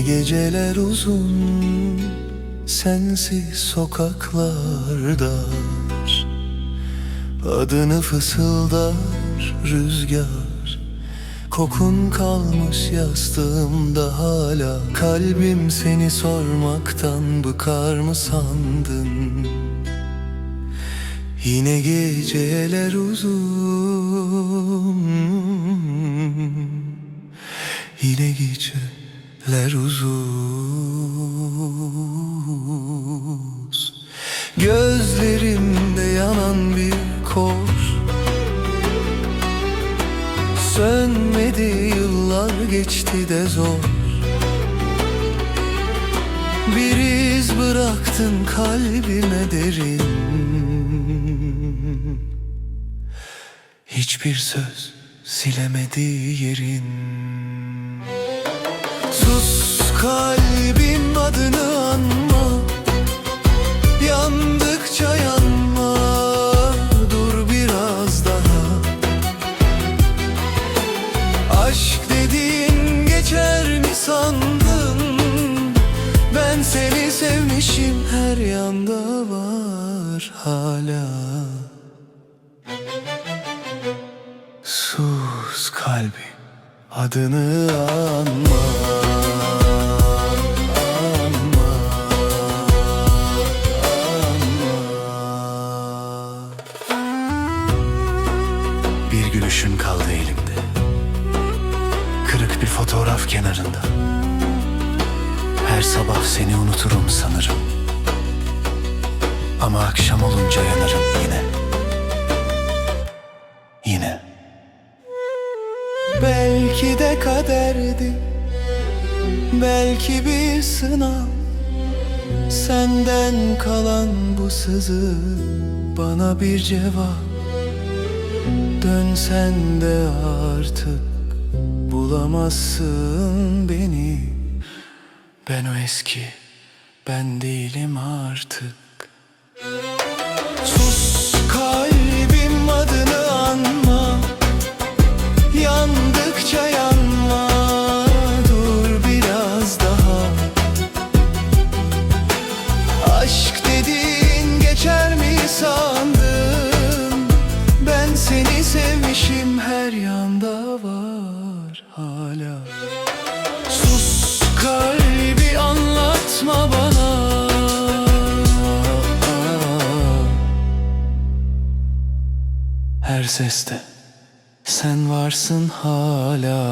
geceler uzun Sensiz sokaklarda. Adını fısıldar rüzgar Kokun kalmış yastığımda hala. Kalbim seni sormaktan bıkar mı sandın? Yine geceler uzun Yine geceler uzun Gözlerimde yanan bir kor. Sönmedi yıllar geçti de zor. Bir iz bıraktın kalbime derin. Hiçbir söz silemedi yerin kalbim adını anma. Yandıkça yanma. Dur biraz daha. Aşk dediğin geçer mi sandın? Ben seni sevmişim her yanda var hala. Sus kalbim adını anma kaldı elimde. Kırık bir fotoğraf kenarında. Her sabah seni unuturum sanırım. Ama akşam olunca yanarım yine. Yine. Belki de kaderdi. Belki bir sınav. Senden kalan bu sızı Bana bir cevap Dönsen de artık Bulamazsın beni. Ben o eski Ben değilim artık anlatma bana. Her seste sen varsın hala